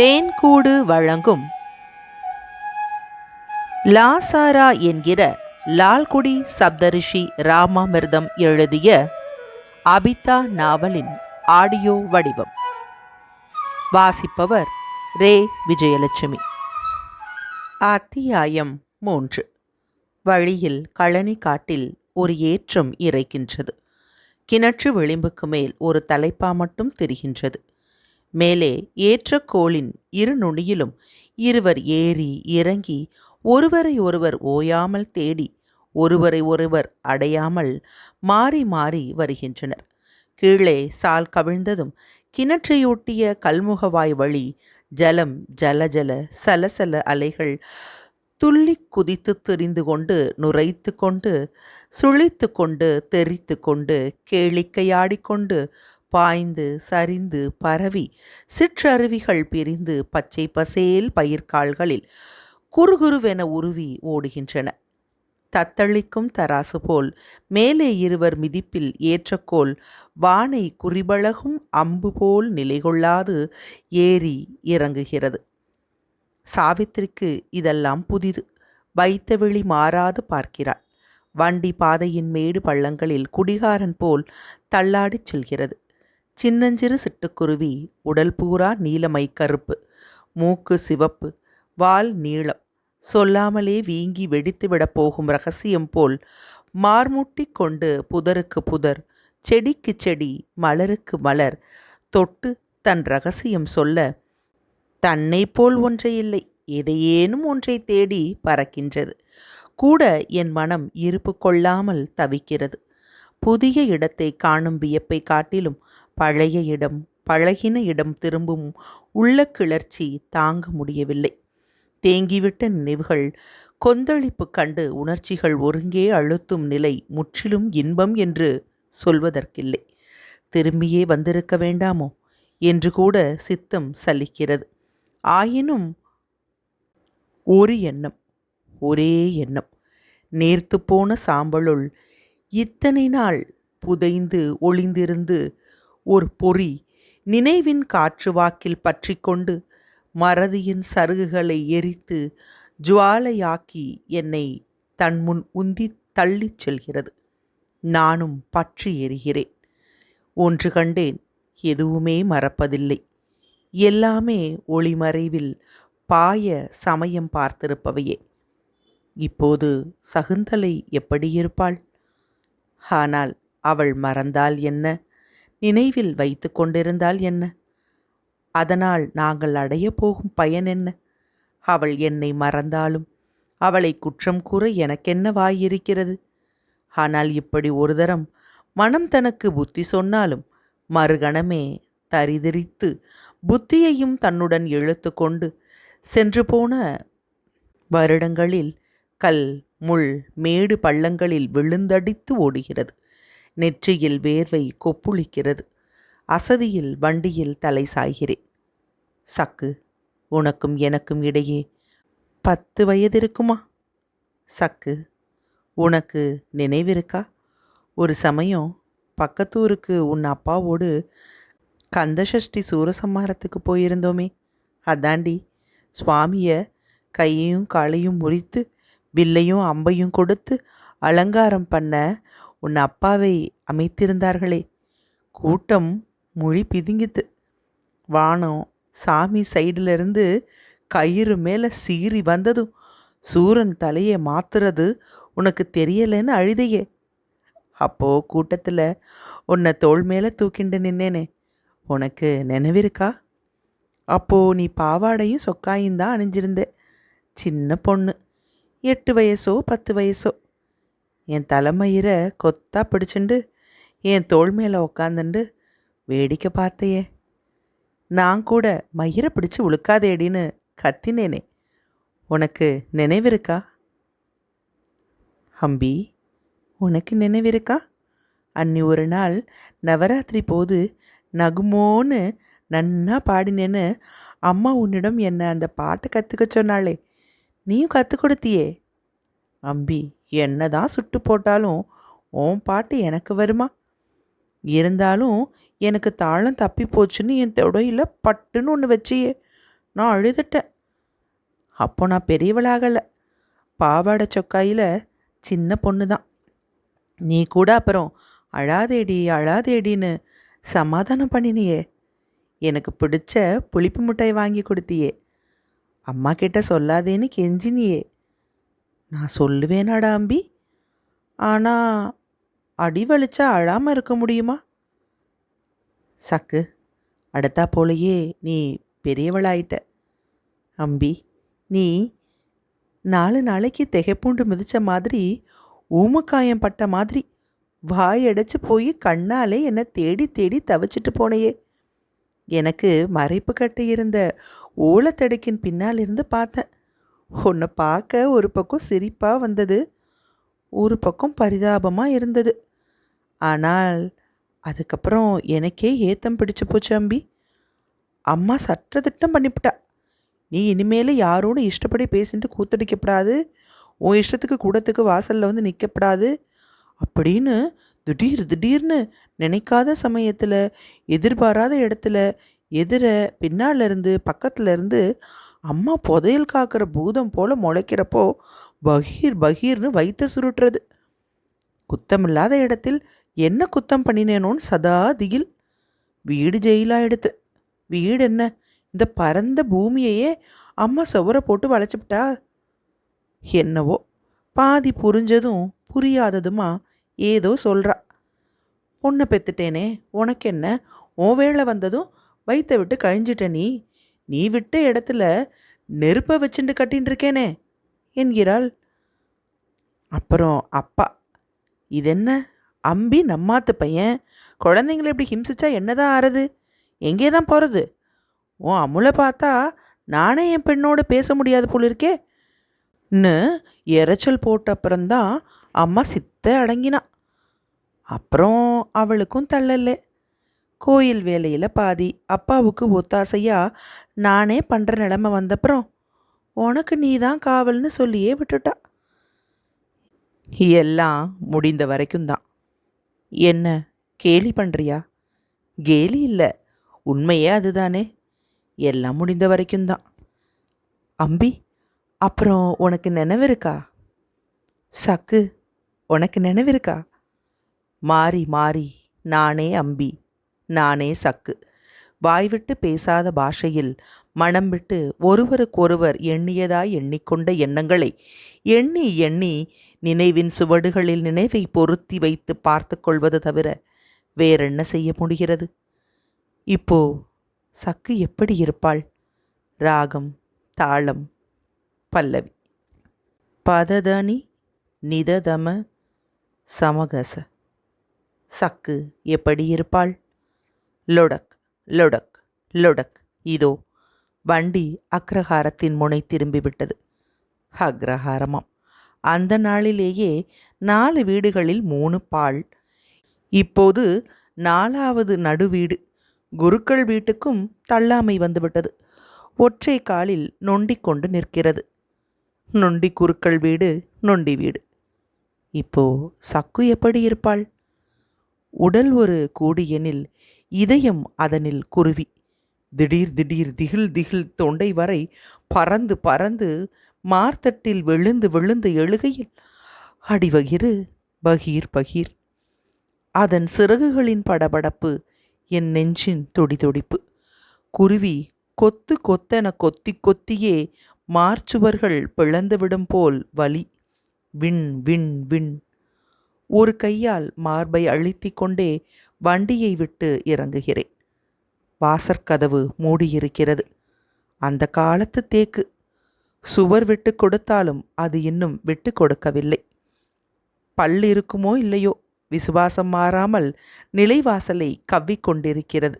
தேன்கூடு வழங்கும். லாசாரா என்கிற லால்குடி சப்தரிஷி ராமாமிர்தம் எழுதிய அபிதா நாவலின் ஆடியோ வடிவம். வாசிப்பவர் ரே விஜயலட்சுமி. அத்தியாயம் மூன்று. வழியில் கழனி காட்டில் ஒரு ஏற்றம் இறைக்கின்றது. கிணற்று விளிம்புக்கு மேல் ஒரு தலைப்பா மட்டும் தெரிகின்றது. மேலே ஏற்ற கோளின் இரு நுனியிலும் இருவர் ஏறி இறங்கி ஒருவரை ஒருவர் ஓயாமல் தேடி ஒருவரை ஒருவர் அடையாமல் மாறி மாறி வருகின்றனர். கீழே சால் கவிழ்ந்ததும் கிணற்றையொட்டிய கல்முகவாய் வழி ஜலம் ஜல ஜல சலசல அலைகள் துள்ளி குதித்து திரிந்து கொண்டு நுரைத்து கொண்டு சுழித்து கொண்டு தெரித்து கொண்டு கேளிக்கையாடிக்கொண்டு பாய்ந்து சரிந்து பரவி சிற்றருவிகள் பிரிந்து பச்சை பசேல் பயிர்கால்களில் குறுகுருவென உருவி ஓடுகின்றன. தத்தளிக்கும் தராசு போல் மேலே இருவர் மிதிப்பில் ஏற்றக்கோல் வானை குறிபழகும் அம்பு போல் நிலைகொள்ளாது ஏறி இறங்குகிறது. சாவித்திரிக்கு இதெல்லாம் புதிது. வைத்த விழி மாறாது பார்க்கிறாள். வண்டி பாதையின் மேடு பள்ளங்களில் குடிகாரன் போல் தள்ளாடிச் செல்கிறது. சின்னஞ்சிறு சிட்டுக்குருவி உடல் பூரா நீலமை கருப்பு மூக்கு சிவப்பு வால் நீளம். சொல்லாமலே வீங்கி வெடித்துவிடப் போகும் ரகசியம் போல் மார்முட்டி கொண்டு புதருக்கு புதர் செடிக்கு செடி மலருக்கு மலர். தொட்டு தன் ரகசியம் சொல்ல தன்னை போல் ஒன்றை இல்லை எதையேனும் ஒன்றை தேடி பறக்கின்றது. கூட என் மனம் இருப்பு கொள்ளாமல் தவிக்கிறது. புதிய இடத்தை காணும் வியப்பை காட்டிலும் பழைய இடம் பழகின இடம் திரும்பும் உள்ள கிளர்ச்சி தாங்க முடியவில்லை. தேங்கிவிட்ட நினைவுகள் கொந்தளிப்பு கண்டு உணர்ச்சிகள் ஒருங்கே அழுத்தும் நிலை முற்றிலும் இன்பம் என்று சொல்வதற்கில்லை. திரும்பியே வந்திருக்க வேண்டாமோ? என்று கூட சித்தம் சலிக்கிறது. ஆயினும் ஒரு எண்ணம் ஒரே எண்ணம். நேர்த்து போன சாம்பலுள் இத்தனை நாள் புதைந்து ஒளிந்திருந்து ஒரு பொறி நினைவின் காற்று வாக்கில் பற்றி கொண்டு மறதியின் சருகுகளை எரித்து ஜுவாலையாக்கி என்னை தன் முன் உந்தி தள்ளிச் செல்கிறது. நானும் பற்றி எரிகிறேன். ஒன்று கண்டேன் எதுவுமே மறப்பதில்லை. எல்லாமே ஒளிமறைவில் பாய சமயம் பார்த்திருப்பவையே. இப்போது சகுந்தலை எப்படி இருப்பாள்? ஆனால் அவள் மறந்தால் என்ன? நினைவில் வைத்து கொண்டிருந்தால் என்ன? அதனால் நாங்கள் அடையப் போகும் பயன் என்ன? அவள் என்னை மறந்தாலும் அவளை குற்றம் கூற எனக்கென்ன வாயிருக்கிறது ஆனால் இப்படி ஒரு தரம் மனம் தனக்கு புத்தி சொன்னாலும் மறுகணமே தரிதிரித்து புத்தியையும் தன்னுடன் இழுத்து கொண்டு சென்று போன வருடங்களில் கல் முள் மேடு பள்ளங்களில் விழுந்தடித்து ஓடுகிறது. நெற்றியில் வேர்வை கொப்புளிக்கிறது. அசதியில் வண்டியில் தலை சாய்கிறேன் சக்கு உனக்கும் எனக்கும் இடையே பத்து வயது இருக்குமா சக்கு உனக்கு நினைவிருக்கா? ஒரு சமயம் பக்கத்தூருக்கு உன் அப்பாவோடு கந்தசஷ்டி சூரசம்ஹாரத்துக்கு போயிருந்தோமே. அதாண்டி சுவாமியை கையையும் காலையும் முறித்து வில்லையும் அம்பையும் கொடுத்து அலங்காரம் பண்ண உன் அப்பாவை அமைத்திருந்தார்களே. கூட்டம் மொழி பிதுங்கித்து வானம் சாமி சைடிலிருந்து கயிறு மேலே சீறி வந்ததும் சூரன் தலையை மாத்துறது உனக்கு தெரியலைன்னு அழுதையே. அப்போ கூட்டத்தில் உன்னை தோல் மேலே தூக்கிண்டு நின்னேனே உனக்கு நினைவிருக்கா? அப்போ நீ பாவாடையும் சொக்காயும் தான் அணிஞ்சிருந்தே. சின்ன பொண்ணு எட்டு வயசோ பத்து வயசோ. என் தலைமயிரை கொத்தா பிடிச்சுண்டு என் தோள் மேலே உக்காந்துண்டு வேடிக்கை பார்த்தையே. நான் கூட மயிரை பிடிச்சு உழுக்காதேடின்னு கத்தினேனே. உனக்கு நினைவிருக்கா ஹம்பி உனக்கு நினைவிருக்கா அன்னி ஒரு நாள் நவராத்திரி போது நகுமோன்னு நன்னா பாடினேன்னு அம்மா உன்னிடம் என்னை அந்த பாட்டை கற்றுக்க சொன்னாளே. நீயும் கற்றுக் கொடுத்தியே. அம்பி என்ன தான் சுட்டு போட்டாலும் உன் பாட்டு எனக்கு வருமா? இருந்தாலும் எனக்கு தாளம் தப்பி போச்சுன்னு என் தொடையில் பட்டுன்னு ஒன்று வச்சியே நான் அழுதுட்டேன். அப்போ நான் பெரியவளாகலை. பாவாடை சொக்காயில் சின்ன பொண்ணு தான் நீ கூட அப்புறம் அழாதேடி அழாதேடின்னு சமாதானம் பண்ணினியே. எனக்கு பிடிச்ச புளிப்பு முட்டை வாங்கி கொடுத்தியே. அம்மா கிட்ட சொல்லாதேன்னு கெஞ்சினியே. நான் சொல்லுவேனாடா அம்பி. ஆனால் அடி வலிச்சா அழாமல் இருக்க முடியுமா? சக்கு அடுத்தா போலயே நீ பெரியவளாயிட்ட. அம்பி நீ நாலு நாளைக்கு திகைப்பூண்டு மிதித்த மாதிரி ஊமக்காயம் பட்ட மாதிரி வாய் அடைச்சி போய் கண்ணாலே என்னை தேடி தேடி தவிச்சிட்டு போனையே. எனக்கு மறைப்பு கட்டி இருந்த ஓலத்தடுக்கின் பின்னால் இருந்து பார்த்தேன். உன்னை பார்க்க ஒரு பக்கம் சிரிப்பாக வந்தது ஒரு பக்கம் பரிதாபமாக இருந்தது. ஆனால் அதுக்கப்புறம் எனக்கே ஏத்தம் பிடிச்சு போச்சு அம்பி. அம்மா சட்ட திட்டம் பண்ணிவிட்டா நீ இனிமேல் யாரோடு இஷ்டப்படி பேசிட்டு கூத்தடிக்கப்படாது. உன் இஷ்டத்துக்கு கூடத்துக்கு வாசலில் வந்து நிற்கப்படாது அப்படின்னு திடீர் திடீர்னு நினைக்காத சமயத்தில் எதிர்பாராத இடத்துல எதிர பின்னால் இருந்து பக்கத்துல இருந்து அம்மா புதையல் காக்கிற பூதம் போல முளைக்கிறப்போ பகீர் பகீர்னு வைத்த சுருட்டுறது. குத்தமில்லாத இடத்தில் என்ன குத்தம் பண்ணினேனோன்னு சதா திகில். வீடு ஜெயிலாக எடுத்து. வீடு என்ன? இந்த பரந்த பூமியையே அம்மா சுவரை போட்டு வளைச்சிப்பிட்டா? என்னவோ? பாதி புரிஞ்சதும் புரியாததுமா ஏதோ சொல்கிறா பொண்ணை பெத்துட்டேனே உனக்கு என்ன உன் வேளை வந்ததும் வைத்த விட்டு கழிஞ்சிட்ட நீ. நீ விட்ட இடத்துல நெருப்பை வச்சுட்டு கட்டின்னு இருக்கேனே என்கிறாள். அப்புறம் அப்பா இதென்ன? அம்பி நம்மாத்து பையன். குழந்தைங்கள இப்படி ஹிம்சிச்சா என்னதான் ஆறுது? எங்கே தான் போகிறது ஓ அமுலை பார்த்தா நானே என் பெண்ணோடு பேச முடியாது போல இருக்கே. ன்னு இறைச்சல் போட்ட அப்புறம்தான் அம்மா சித்த அடங்கினா. அப்புறம் அவளுக்கும் தள்ளல கோயில் வேலையில் பாதி. அப்பாவுக்கு ஒத்தாசையாக நானே பண்ணுற நிலமை வந்தப்புறம் உனக்கு நீ தான் காவல்னு சொல்லியே விட்டுட்டா? எல்லாம் முடிந்த வரைக்கும் தான். என்ன கேலி பண்ணுறியா கேலி இல்லை உண்மையே அதுதானே. எல்லாம் முடிந்த வரைக்கும் தான். அம்பி அப்புறம் உனக்கு நினைவிருக்கா சக்கு உனக்கு நினைவிருக்கா மாறி மாறி நானே அம்பி. நானே சக்கு. வாய்விட்டு பேசாத பாஷையில் மனம் விட்டு ஒருவருக்கொருவர் எண்ணியதாய் எண்ணிக்கொண்ட எண்ணங்களை எண்ணி எண்ணி நினைவின் சுவடுகளில் நினைவை பொருத்தி வைத்து பார்த்து கொள்வது தவிர வேறென்ன செய்ய முடிகிறது? இப்போ சக்கு எப்படி இருப்பாள்? ராகம் தாளம் பல்லவி. பததனி நிததம சமகச. சக்கு எப்படி இருப்பாள்? லொடக் லொடக் லொடக். இதோ வண்டி அக்ரஹாரத்தின் முனை திரும்பிவிட்டது. அக்ரஹாரமாம். அந்த நாளிலேயே நாலு வீடுகளில் மூணு பால். இப்போது நாலாவது நடுவீடு குருக்கள் வீட்டுக்கும் தள்ளாமை வந்துவிட்டது. ஒற்றை காலில் நொண்டிக் கொண்டு நிற்கிறது. நொண்டி குருக்கள் வீடு நொண்டி வீடு. இப்போ சக்கு எப்படி இருப்பாள்? உடல் ஒரு கூடியெனில் இதயம் அதனில் குருவி. திடீர் திடீர் திகில் திகில் தொண்டை வரை பறந்து பறந்து மார்த்தட்டில் விழுந்து விழுந்து எழுகையில் அடிவகிறு பகீர் பகீர். அதன் சிறகுகளின் படபடப்பு என் நெஞ்சின் துடிதுடிப்பு குருவி கொத்து கொத்தென கொத்தி கொத்தியே மார்ச்சுவர்கள் பிளந்துவிடும் போல் வலி. விண் விண் விண். ஒரு கையால் மார்பை அழுத்திக் கொண்டே வண்டியை விட்டு இறங்குகிறேன். வாசற்கதவு மூடியிருக்கிறது. அந்த காலத்து தேக்கு. சுவர் விட்டு கொடுத்தாலும் அது இன்னும் விட்டு கொடுக்கவில்லை. பல் இருக்குமோ இல்லையோ? விசுவாசம் மாறாமல் நிலைவாசலை கவ்விக்கொண்டிருக்கிறது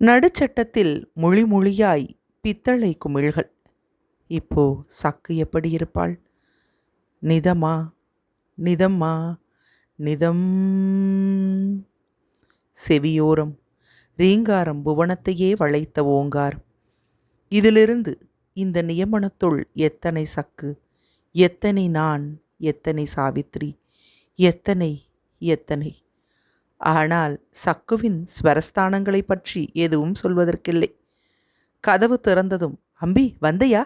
நடுச்சட்டத்தில் மொழி மொழியாய் பித்தளை குமிழ்கள். இப்போ சக்கு எப்படி இருப்பாள்? நிதமா நிதம்மா நிதம். செவியோரம் ரீங்காரம் புவனத்தையே வளைத்த ஓங்கார். இதிலிருந்து இந்த நியமனத்துள் எத்தனை சக்கு எத்தனை நான் எத்தனை சாவித்ரி எத்தனை எத்தனை? ஆனால் சக்குவின் ஸ்வரஸ்தானங்களை பற்றி எதுவும் சொல்வதற்கில்லை. கதவு திறந்ததும் அம்பி வந்தையா?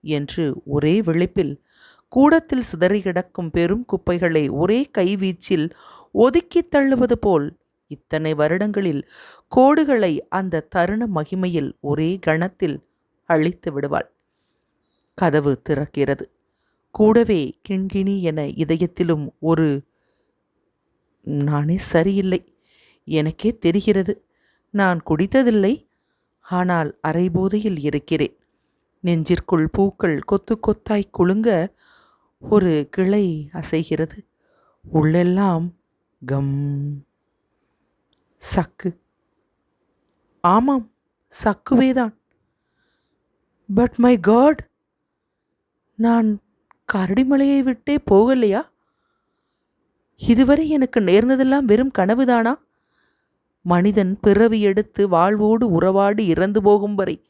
என்று ஒரே விழிப்பில் கூடத்தில் சிதறி கிடக்கும் பெரும் குப்பைகளை ஒரே கைவீச்சில் ஒதுக்கித் தள்ளுவது போல் இத்தனை வருடங்களில் கோடுகளை அந்த தருண மகிமையில் ஒரே கணத்தில் அழித்து விடுவாள். கதவு திறக்கிறது. கூடவே கிண்கிணி என இதயத்திலும் ஒரு நானே சரியில்லை. எனக்கே தெரிகிறது. நான் குடித்ததில்லை. ஆனால் அரைபோதையில் இருக்கிறேன். நெஞ்சிற்குள் பூக்கள் கொத்து கொத்தாய் குலுங்க ஒரு கிளை அசைகிறது. உள்ளெல்லாம் கம். சக்கு. ஆமாம் சக்குவேதான். பட் மை காட் நான் கரடிமலையை விட்டே போகலையா? இதுவரை எனக்கு நேர்ந்ததெல்லாம் வெறும் கனவுதானா? மனிதன் பிறவி எடுத்து வாழ்வோடு உறவாடி இறந்து போகும் வரை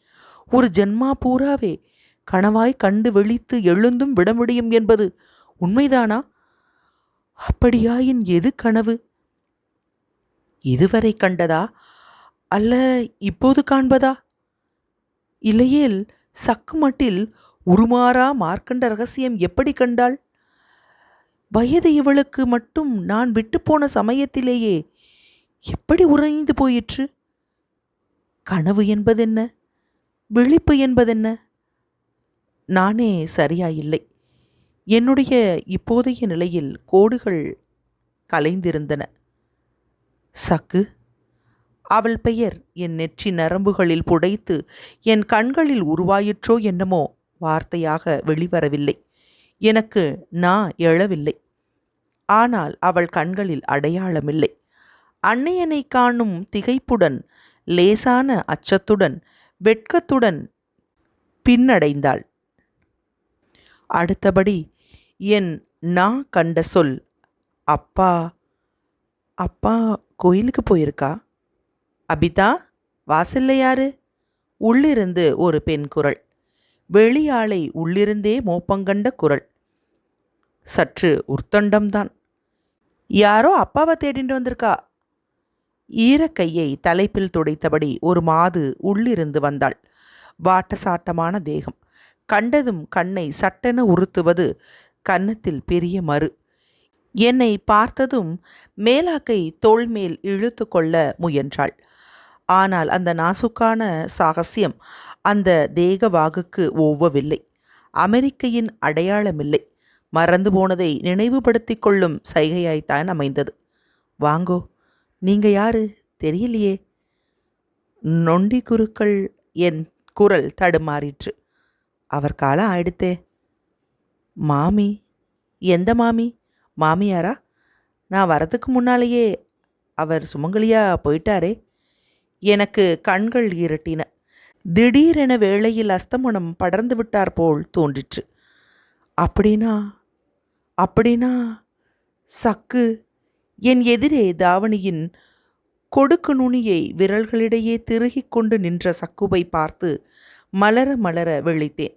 ஒரு ஜென்மா பூராவே கனவாய் கண்டு விழித்து எழுந்தும் விட முடியும் என்பது உண்மைதானா? அப்படியாயின் எது கனவு? இதுவரை கண்டதா? அல்ல இப்போது காண்பதா? இல்லையேல் சக்கு மட்டில் உருமாறா மார்க்கண்ட ரகசியம் எப்படி கண்டாள்? வயது இவளுக்கு மட்டும் நான் விட்டுப்போன சமயத்திலேயே எப்படி உறைந்து போயிற்று? கனவு என்பதென்ன? விழிப்பு என்பதென்ன? நானே சரியாயில்லை. என்னுடைய இப்போதைய நிலையில் கோடுகள் கலைந்திருந்தன. சக்கு அவள் பெயர் என் நெற்றி நரம்புகளில் புடைத்து என் கண்களில் உருவாயிற்றோ என்னமோ வார்த்தையாக வெளிவரவில்லை. எனக்கு நான் எழவில்லை. ஆனால் அவள் கண்களில் அடையாளமில்லை. அன்னையனை காணும் திகைப்புடன் லேசான அச்சத்துடன் வெட்கத்துடன் பின்னடைந்தாள். அடுத்தபடி என் நான் கண்ட சொல் அப்பா அப்பா கோயிலுக்கு போயிருக்கா? அபிதா வாசல்ல யாரு? உள்ளிருந்து ஒரு பெண் குரல். வெளியாளை உள்ளிருந்தே மோப்பங்கண்ட குரல். சற்று உர்த்தண்டம்தான். யாரோ அப்பாவை தேடிட்டு வந்திருக்கா? ஈரக்கையை தலைப்பில் துடைத்தபடி ஒரு மாது உள்ளிருந்து வந்தாள். வாட்டசாட்டமான தேகம். கண்டதும் கண்ணை சட்டென உறுத்துவது கன்னத்தில் பெரிய மறு. என்னை பார்த்ததும் மேலாக்கை தோள்மேல் இழுத்து கொள்ள முயன்றாள். ஆனால் அந்த நாசுக்கான சாகசியம் அந்த தேகவாகுக்கு ஒவ்வவில்லை அமெரிக்கையின் அடையாளமில்லை. மறந்து போனதை நினைவுபடுத்திக் கொள்ளும் சைகையாய்த்தான் அமைந்தது. வாங்கோ நீங்க யாரு? தெரியலையே. நொண்டி குருக்கள் என் குரல் தடுமாறிற்று. அவர் காலம் ஆயிடுத்தே. மாமி எந்த மாமி? மாமியாரா? நான் வரதுக்கு முன்னாலேயே அவர் சுமங்கலியா போயிட்டாரே. எனக்கு கண்கள் இருட்டின. திடீரென வேளையில் அஸ்தமனம் படர்ந்து விட்டார் போல் தோன்றிற்று. அப்படின்னா அப்படின்னா சக்கு என் எதிரே தாவணியின் கொடுக்கு நுனியை விரல்களிடையே திருகிக் கொண்டு நின்ற சக்குவை பார்த்து மலர மலர விழித்தேன்.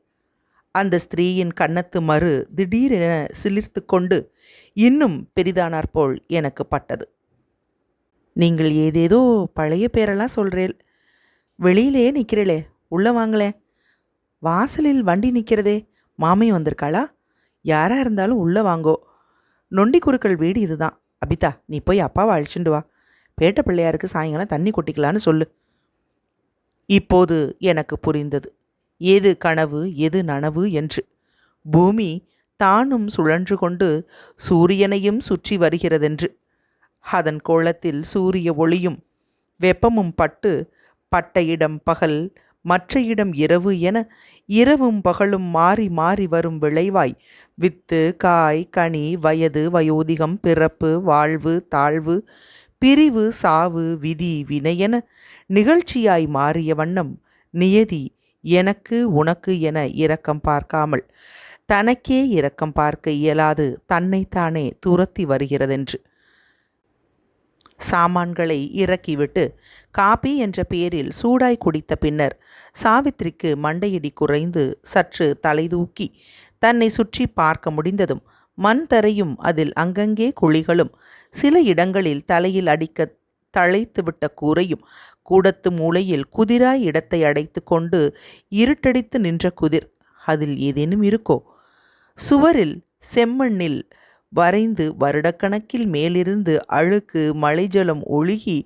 அந்த ஸ்திரீயின் கன்னத்து மறு திடீரென சிலிர்த்து கொண்டு இன்னும் பெரிதானாற்போல் எனக்கு பட்டது. நீங்கள் ஏதேதோ பழைய பேரெல்லாம் சொல்கிறேன் வெளியிலே நிற்கிறீளே உள்ளே வாங்களேன் வாசலில் வண்டி நிற்கிறதே மாமி வந்திருக்காளா? யாராக இருந்தாலும் உள்ளே வாங்கோ. நொண்டி குறுக்கள் வீடு இதுதான். அபிதா நீ போய் அப்பாவை அழிச்சுண்டு வா. பேட்ட பிள்ளையாருக்கு சாயங்காலம் தண்ணி கொட்டிக்கலான்னு சொல்லு. இப்போது எனக்கு புரிந்தது. எது கனவு எது நனவு என்று. பூமி தானும் சுழன்று கொண்டு சூரியனையும் சுற்றி வருகிறதென்று. அதன் கோலத்தில் சூரிய ஒளியும் வெப்பமும் பட்டு பட்ட இடம் பகல் மற்ற இடம் இரவு என இரவும் பகலும் மாறி மாறி வரும் விளைவாய் வித்து காய் கனி வயது வயோதிகம் பிறப்பு வாழ்வு தாழ்வு பிரிவு சாவு விதி வினையென நிகழ்ச்சியாய் மாறிய வண்ணம் நியதி எனக்கு உனக்கு என இரக்கம் பார்க்காமல் தனக்கே இரக்கம் பார்க்க இயலாது தன்னைத்தானே துரத்தி வருகிறதென்று. சாமான்களை இறக்கிவிட்டு காபி என்ற பெயரில் சூடாய் குடித்த பின்னர் சாவித்திரிக்கு மண்டையடி குறைந்து சற்று தலைதூக்கி தன்னை சுற்றி பார்க்க முடிந்ததும் மண் தரையும் அதில் அங்கங்கே குழிகளும். சில இடங்களில் தலையில் அடிக்க தழைத்துவிட்ட கூரையும் கூடத்து மூலையில் குதிராய் இடத்தை அடைத்து கொண்டு இருட்டடித்து நின்ற குதிர். அதில் ஏதேனும் இருக்கோ? சுவரில் செம்மண்ணில் வரைந்து வருடக்கணக்கில் மேலிருந்து அழுக்கு மழைஜலம் ஒழுகி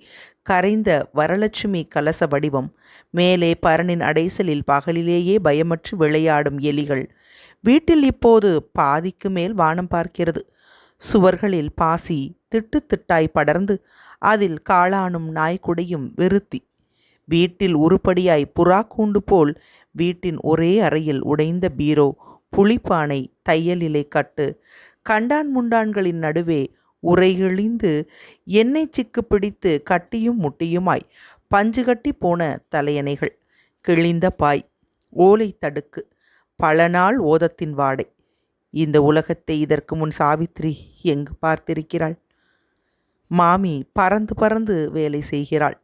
கரைந்த வரலட்சுமி கலச வடிவம். மேலே பரனின் அடைசலில் பகலிலேயே பயமற்று விளையாடும் எலிகள். வீட்டில் இப்போது பாதிக்கு மேல் வானம் பார்க்கிறது. சுவர்களில் பாசி திட்டு திட்டாய் படர்ந்து அதில் காளானும் நாய்க்குடையும் விருத்தி. வீட்டில் உருப்படியாய் புறா கூண்டு போல் வீட்டின் ஒரே அறையில் உடைந்த பீரோ புளிப்பானை தையலிலை கட்டு. கண்டான் முண்டான்களின் நடுவே உரைகிழிந்து எண்ணெய் சிக்கு பிடித்து கட்டியும் முட்டியுமாய் பஞ்சு கட்டி போன தலையணைகள். கிழிந்த பாய் ஓலை தடுக்கு பல நாள் ஓதத்தின் வாடை. இந்த உலகத்தை இதற்கு முன் சாவித்ரி எங்கு பார்த்திருக்கிறாள்? மாமி பறந்து பறந்து வேலை செய்கிறாள்.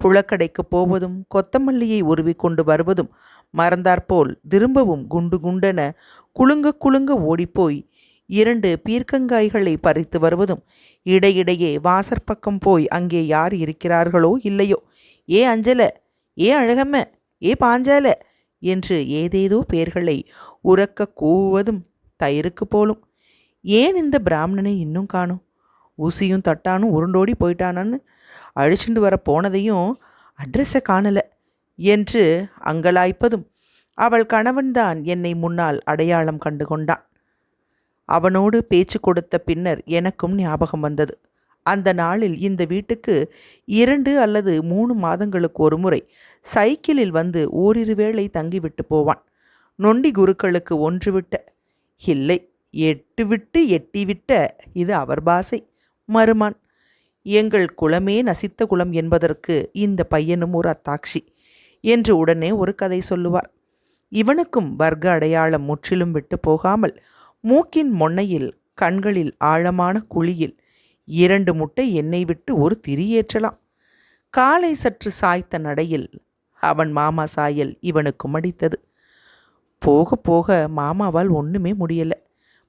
புழக்கடைக்கு போவதும் கொத்தமல்லியை உருவி கொண்டு வருவதும் மறந்தாற்போல் திரும்பவும் குண்டு குண்டென குலுங்க குலுங்க ஓடிப்போய் இரண்டு பீர்க்கங்காய்களை பறித்து வருவதும் இடையிடையே வாசற்பக்கம் போய் அங்கே யார் இருக்கிறார்களோ இல்லையோ. ஏ அஞ்சல ஏ அழகம்ம ஏ பாஞ்சால என்று ஏதேதோ பேர்களை உறக்க கூவுவதும் தயிருக்கு போலும். ஏன் இந்த பிராமணனை இன்னும் காணும்? ஊசியும் தட்டானும் உருண்டோடி போயிட்டானான்னு அழிச்சுண்டு வர போனதையும் அட்ரஸை காணல என்று அங்கலாய்ப்பதும் அவள் கணவன்தான் என்னை முன்னால் அடையாளம் கண்டு கொண்டான். அவனோடு பேச்சு கொடுத்த பின்னர் எனக்கும் ஞாபகம் வந்தது. அந்த நாளில் இந்த வீட்டுக்கு இரண்டு அல்லது மூணு மாதங்களுக்கு ஒரு முறை சைக்கிளில் வந்து ஓரிரு வேளை தங்கிவிட்டு போவான். நொண்டி குருக்களுக்கு ஒன்று விட்ட. இல்லை எட்டு விட்டு எட்டி விட்ட இது அவர் பாசை. மருமான் எங்கள் குலமே நசித்த குலம் என்பதற்கு இந்த பையனும் ஒரு அத்தாட்சி என்று உடனே ஒரு கதை சொல்லுவார். இவனுக்கும் வர்க்க அடையாளம் முற்றிலும் விட்டு போகாமல் மூக்கின் மொன்னையில் கண்களில் ஆழமான குழியில் இரண்டு முட்டை எண்ணெய் விட்டு ஒரு திரியேற்றலாம் காலை சற்று சாய்த்த நடையில் அவன் மாமா சாயல் இவனுக்கு மடித்தது. போக போக மாமாவால் ஒன்றுமே முடியலை.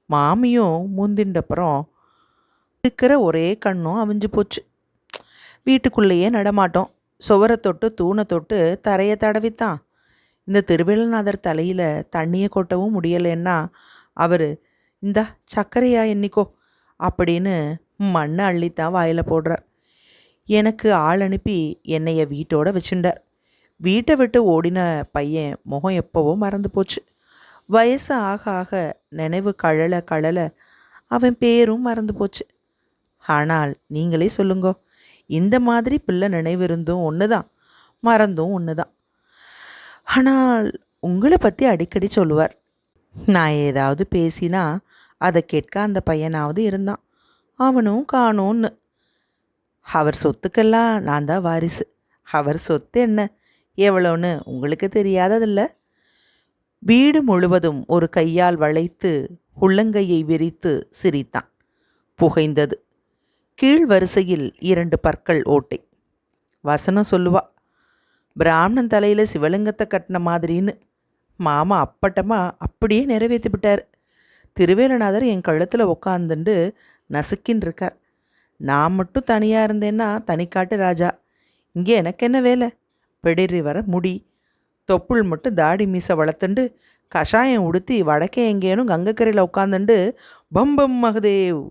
மாமியும் முந்தின்றப்புறம் இருக்கிற ஒரே கண்ணும் அவிஞ்சு போச்சு. வீட்டுக்குள்ளேயே நடமாட்டோம். சுவரை தொட்டு தூணை தொட்டு தரையை தடவித்தான். இந்த திருவிழநாதர் தலையில் தண்ணியை கொட்டவும் முடியலைன்னா அவர் இந்தா சர்க்கரையா என்னிக்கோ அப்படின்னு மண்ணை அள்ளித்தான் வாயில் போடுறார். எனக்கு ஆள் அனுப்பி என்னைய வீட்டோட வச்சுட்டார். வீட்டை விட்டு ஓடின பையன் முகம் எப்போவோ மறந்து போச்சு. வயசு ஆக ஆக நினைவு கழல கழல அவன் பேரும் மறந்து போச்சு. ஆனால் நீங்களே சொல்லுங்கோ இந்த மாதிரி பிள்ளை நினைவிருந்தும் ஒன்று தான் மறந்தும் ஒன்று தான் ஆனால் உங்களை பற்றி அடிக்கடி சொல்லுவார். நான் ஏதாவது பேசினா அதை கேட்க அந்த பையனாவது இருந்தான். அவனும் காணோன்னு. அவர் சொத்துக்கெல்லாம் நான் தான் வாரிசு. அவர் சொத்து என்ன? எவ்வளோன்னு உங்களுக்கு தெரியாததில்ல? வீடு முழுவதும் ஒரு கையால் வளைத்து உள்ளங்கையை விரித்து சிரித்தான். புகைந்தது. கீழ் வரிசையில் இரண்டு பற்கள் ஓட்டை. வசனம் சொல்லுவா பிராமணன் தலையில் சிவலிங்கத்தை கட்டின மாதிரின்னு. மாமா அப்பட்டமா அப்படியே நிறைவேற்றி விட்டார். திருவேலநாதர் என் கழுத்தில் உக்காந்துண்டு நசுக்கின்னு இருக்கார் நான் மட்டும் தனியாக இருந்தேன்னா தனிக்காட்டு ராஜா. இங்கே எனக்கு என்ன வேலை? பெடிரி வர முடி. தொப்புள் மட்டும் தாடி மீசை வளர்த்துண்டு கஷாயம் உடுத்தி வடக்கே எங்கேனும் கங்கக்கரையில் உட்காந்துண்டு பம்பம் மகதேவ்.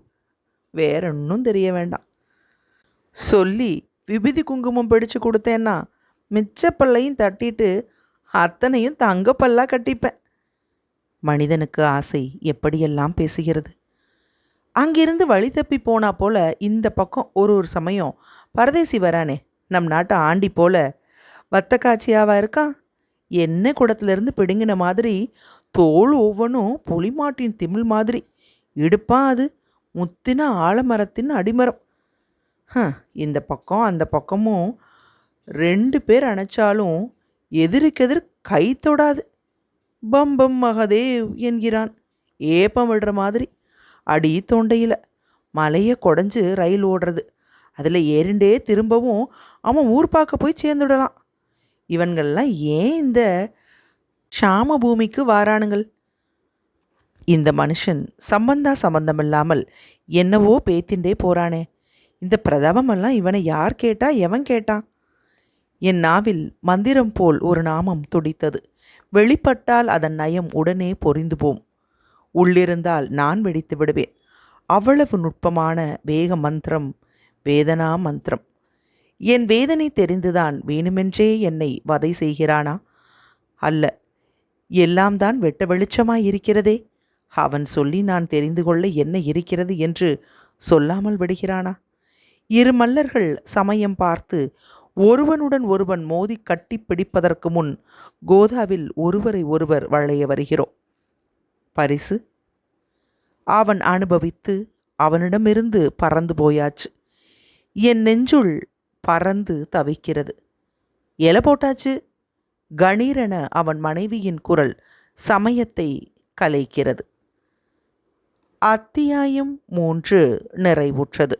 வேற ஒன்றும் தெரிய வேண்டாம். சொல்லி விபூதி குங்குமம் பிடிச்சு கொடுத்தேன்னா மிச்சப்பல்லையும் தட்டிட்டு அத்தனையும் தங்கப்பல்லா கட்டிப்பேன். மனிதனுக்கு ஆசை எப்படியெல்லாம் பேசுகிறது? அங்கிருந்து வழி தப்பி போனா போல இந்த பக்கம் ஒரு ஒரு சமயம் பரதேசி வரானே நம் நாட்டு ஆண்டி போல. வத்த காட்சியாவா இருக்கான் என்ன குடத்துலேருந்து பிடுங்கின மாதிரி தோல் ஒவ்வொன்றும் புலிமாட்டின் திமிழ் மாதிரி. இடுப்பான் அது முத்தின ஆலமரத்தின் அடிமரம். இந்த பக்கம் அந்த பக்கமும் ரெண்டு பேர் அணைச்சாலும் எதிருக்கெதிர் கை தொடாது. பம்பம் மகதேவ் என்கிறான். ஏப்பம் விடுற மாதிரி அடி தொண்டையில் மலையை குடஞ்சு ரயில் ஓடுறது. அதில் ஏறிண்டே திரும்பவும் அவன் ஊர் பார்க்க போய் சேர்ந்துடலாம். இவன்கள்லாம் ஏன் இந்த ஷாம பூமிக்கு வாரானுங்கள்? இந்த மனுஷன் சம்பந்தா சம்பந்தம் இல்லாமல் என்னவோ பேத்திண்டே போகிறானே இந்த பிரதமமெல்லாம் இவனை யார் கேட்டா எவன் கேட்டான்? என் நாவில் மந்திரம் போல் ஒரு நாமம் துடித்தது. வெளிப்பட்டால் அதன் நயம் உடனே பொரிந்து போம். உள்ளிருந்தால் நான் வெடித்து விடுவேன். அவ்வளவு நுட்பமான வேக மந்திரம் வேதனா மந்திரம். என் வேதனை தெரிந்துதான் வேணுமென்றே என்னை வதை செய்கிறானா? அல்ல எல்லாம் தான் வெட்ட வெளிச்சமாய் இருக்கிறதே. அவன் சொல்லி நான் தெரிந்து கொள்ள என்ன இருக்கிறது என்று சொல்லாமல் விடுகிறானா? இரு மல்லர்கள் சமயம் பார்த்து ஒருவனுடன் ஒருவன் மோதி கட்டி பிடிப்பதற்கு முன் கோதாவில் ஒருவரை ஒருவர் வளைய வருகிறோம். பரிசு? அவன் அனுபவித்து அவனிடமிருந்து பறந்து போயாச்சு. என் நெஞ்சுள் பறந்து தவிக்கிறது. எலை போட்டாச்சு? கணீரென அவன் மனைவியின் குரல் சமயத்தை கலைக்கிறது. அத்தியாயம் மூன்று நிறைவுற்றது.